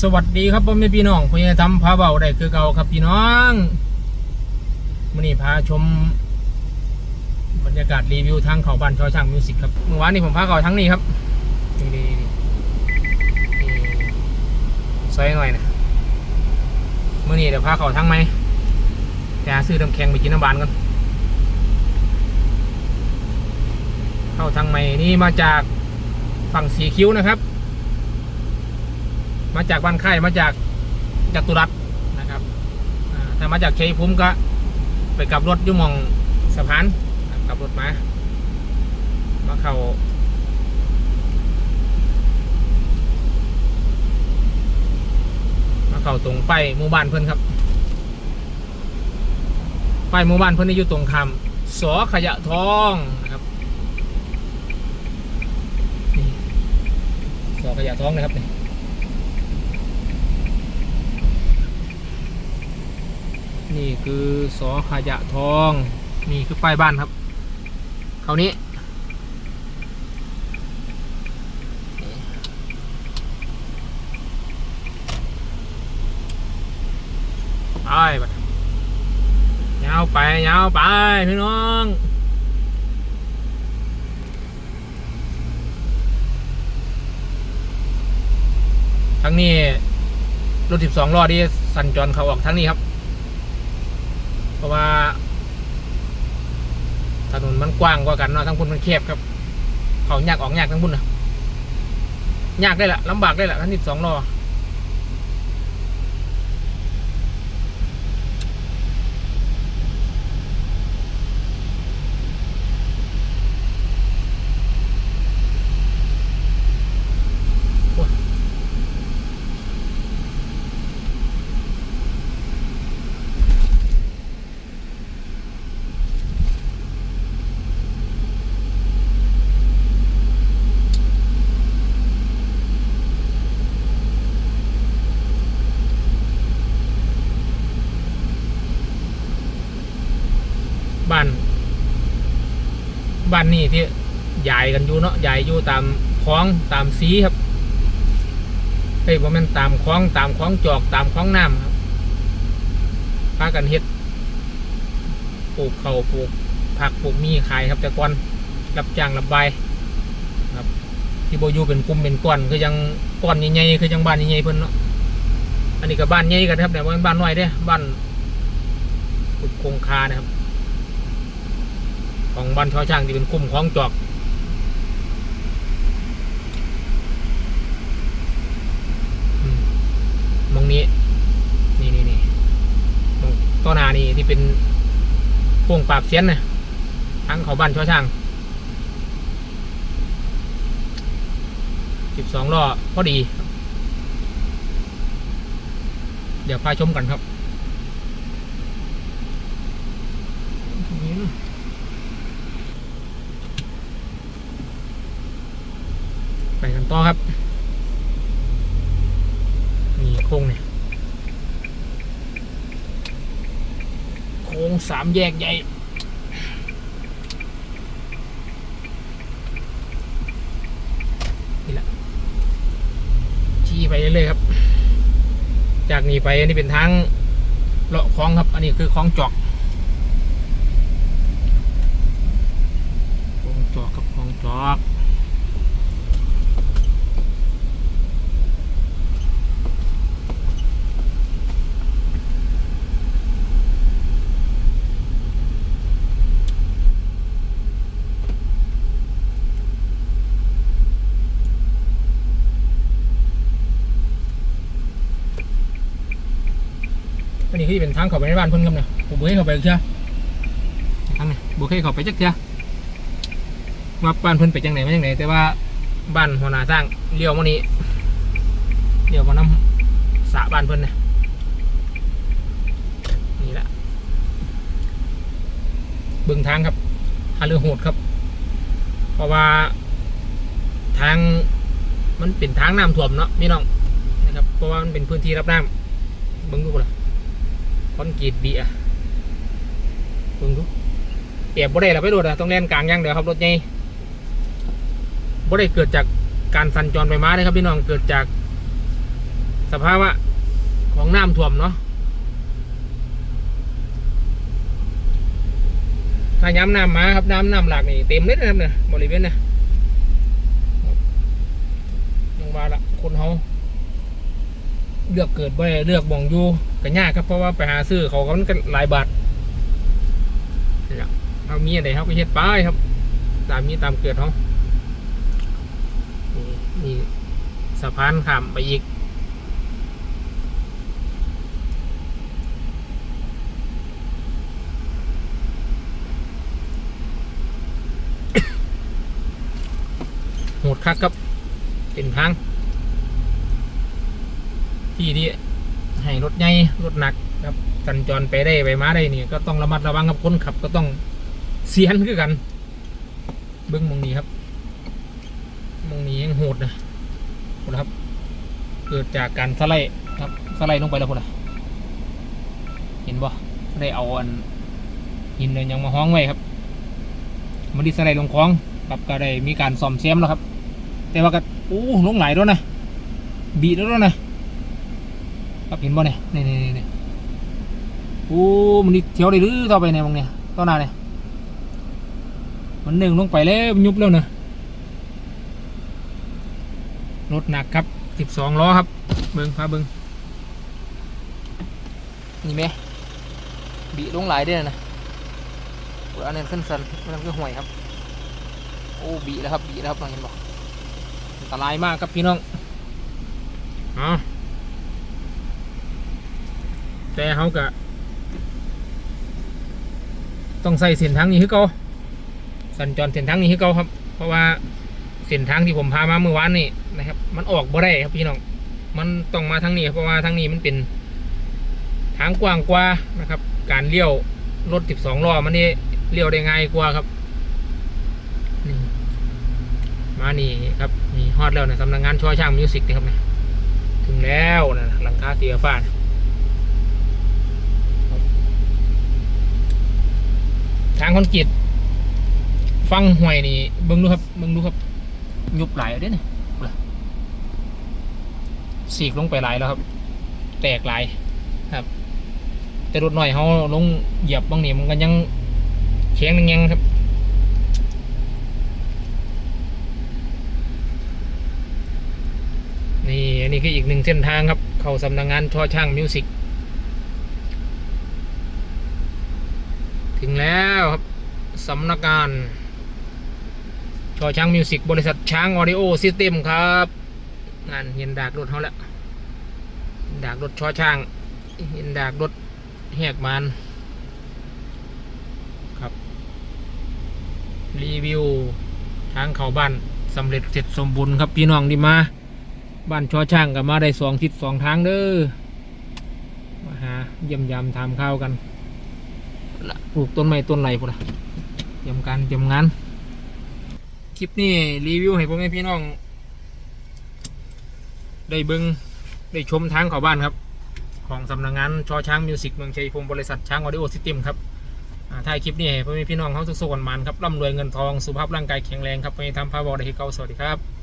สวัสดีครับพ่อแม่พี่น้องพญาทำพาเบาได้คือเก่าครับพี่น้องมื่อนี้พาชม บรรยากาศรีวิวทางเขาบ้านชอช่างมิวสิกครับเมื่อวานนี้ผมพาเขาทั้งนี้ครับนี่นี่นี่นี่ซอยหน่อยนะเมื่อนี้เดี๋ยวพาเขาทั้งไหมไปหาซื้อน้ำแข็งไปกินน้ำบานกันเข้าทางใหม่นี่มาจากฝั่งสีคิ้วนะครับ มาจากบ้านค่ายมาจากจัตุรัสนะครับถ้ามาจากชัยภูมิก็ไปกลับรถยุ่มองสะพานกลับรถมา มาเข้ามาเข้าตรงไปหมู่บ้านเพื่อนครับป้ายหมู่บ้านเพื่อนนี่อยู่ตรงคำสอขยะทองนะครับนี่สอขยะทองนะครับนี่ นี่คือสอขยะทอง นี่คือป้ายบ้านครับคราวนี้ไปยาวไปยาวไปพี่น้องทั้งนี้รถสิบสองล้อที่สัญจรเขาออกทั้งนี้ครับ เพราะว่า ถนนมันกว้างกว่ากันเนาะทั้งพุ่นมันแคบครับ เขายากออกยากทั้งพุ่นนะยากได้ละลำบากได้ละทั้งสิบสองล้อานนี่ที่ใหญ่กันอยู่เนาะใหญ่อยู่ตามคลองตามสีครับเฮ้ยว่ามันตามคลองตามคลองจอกตามคลองน้ำครับพากันเฮ็ดปลูกเขาปลูกผักปลูกมีขายครับ แต่ก่อนรับจ้างรับใบครับ ที่โบยูเป็นกลุ่มเป็นก้อนคือยังก้อนใหญ่ๆคือยังบ้านใหญ่ๆเพิ่นเนาะอันนี้ก็บ้านใหญ่กันครับแต่ว่าบ้านน้อยเด้บ้านกุดคงคานะครับ ของบ้านชอช่างที่เป็นกลุ่มของจอกมองนี้ นี่นี่นี่มองต้นนานี่ที่เป็นพวงปาบเสียนนะทั้งเขาบ้านชอช่างสิบสองล้อพอดี เดี๋ยวพาชมกันครับ ไปกัน ต่อครับนี่โค้งเนี่ยโค้งสามแยกใหญ่นี่แหละชี้ไปเรื่อยๆครับ จากนี้ไปอันนี้เป็นทางเลาะคลองครับ อันนี้คือคลองจอกคลองจอกครับคลองจอก อันนี้คือเป็นทางเข้าไปในบ้านเพิ่นครับเนี่ยผมบ่เคยเข้าไปจักเชื่อทางนี้บ่เคยเข้าไปจักเชื่อว่าบ้านเพิ่นไปจังไหนมาจังไหนแต่ว่าบ้านหัวหน้าสร้างเลี้ยวมานี้เลี้ยวมาน้ำสระบ้านเพิ่นนะนี่แหละเบิ่งทางครับหาเรือโหดครับ เพราะว่าทางมันเป็นทางน้ำท่วมเนาะพี่น้องนะครับเพราะว่ามันเป็นพื้นที่รับน้ำเบิ่งดูบ่ล่ะค อนกรีตเบียเบิ่งดูเปียบบ่ได้แล้วไปโดดอะต้องเล่นกลางอย่างเดียวครับรถใหญ่บ่ได้เกิดจากการสัญจรไปมาเลยครับพี่น้องเกิดจาก สภาวะของน้ำท่วมเนาะถ้าย้ำน้ำมาครับน้ำน้ำหลากนี่เต็มเลยนะครับเนี่ยบริเวณเนี่ยยังว่าละคนเขา เลือกเกิดบ่ได้เลือกบ่องอยู่ก็ยากครับเพราะว่าไปหาซื้อเขาก็มันก็หลายบาทเขามีอะไรเขาก็เฮ็ดไปครับ ตามมีตามเกิดเขานี่นี่สะพานข้ามไปอีกโหดคักครับเป็นทาง ที่ที่ให้รถใหญ่รถหนักครับสัญจรไปได้ไปมาได้นี่ก็ต้องระมัดระวังกับคนขับก็ต้องเสียนคือกัน เบิ้องมองนี้ครับมองนี้ยังโหดนะพูดครับ เกิดจากการสไลด์ครับสไลด์ลงไปแล้วพูดนะเห็นบ่ได้เอาอันหินเลยยังมาห้องไว้ครับมันดีสไลด์ลงคลองครับก็ได้มีการซ่อมแซมแล้วครับ แต่ว่าก็โอ้ลงไหลแล้วนะบีดแล้วนะ ครับเห็นบ่เนี่ยนี่นี่นี่โอ้มันนี่เที่ยวได้หรือต่อไปเนี่ยมึงเนี่ยต่อหน้าเนี่ยมันหนึ่งลงไปแล้วยุบแล้วนะรถหนักครับสิบสองล้อครับเบิ้งพาเบิ้งนี่ไหมบีลงหลายได้อนะโอ้ยอันนี้ขึ้นสันอันนั้นคือห่วยครับ โอ้บีแล้วครับบีแล้วครับน้องเห็นบ่อันตรายมากครับพี่น้องอ๋อ แต่เขาก็ต้องใส่เส้นทางนี้คือเก่าสัญจรเส้นทางนี้คือเก่าครับ เพราะว่าเส้นทางที่ผมพามาเมื่อวานนี่นะครับ มันออกบ่ได้ครับพี่น้องมันต้องมาทางนี้เพราะว่าทางนี้มันเป็นทางกว้างกว่านะครับ การเลี้ยวรถ 12ล้อมันนี่เลี้ยวได้ง่ายกว่าครับนี่มานี่ครับนี่ฮอดแล้วนะสำนักงานช่อช่างมิวสิกนะครับนะถึงแล้วนะหลังคาเสียฟ้านะ ทางคอนกรีตฟังห่วยนี่เบิ่งดูครับเบิ่งดูครับ ยุบหลายแล้วเด้เนี่ยสีกลงไปหลายแล้วครับ แตกหลายครับ แต่รถหน่อยเขาลงเหยียบบางนี่มันก็ยังแข็งยังครับนี่อันนี้คืออีกหนึ่งเส้นทางครับ เข้าสำนักงงานช่อช่างมิวสิก ถึงแล้วครับสำนักงานชอช้างมิวสิกบริษัทช้างออดิโอซิสเต็มครับงานเห็นดากรถเขาแล้วดากรถชอช้างเห็นดากรถแหกมันครับ รีวิวทางเขาบ้านสำเร็จเสร็จสมบูรณ์ครับพี่น้องที่มา บ้านชอช้างกับมาได้สองทิศสองทางเด้อมาหาเยี่ยมยามทำข้าวกัน ละปลูกต้นไม้ต้นไรพวกนะเตรียมการเตรียมงาน คลิปนี้รีวิวให้พ่อแม่พี่น้อง ได้เบิงได้ชมทางเขาบ้านครับ ของสำนักงานชอช้างมิวสิกเมืองชัยภูมิบริษัทช้างออดิโอซิสเต็มครับถ่ายคลิปนี้ให้พ่อแม่พี่น้องเขาสุขสวันมันครับร่ำรวยเงินทองสุขภาพร่างกายแข็งแรงครับไปทำพาบอได้ให้เกาสวัสดีครับ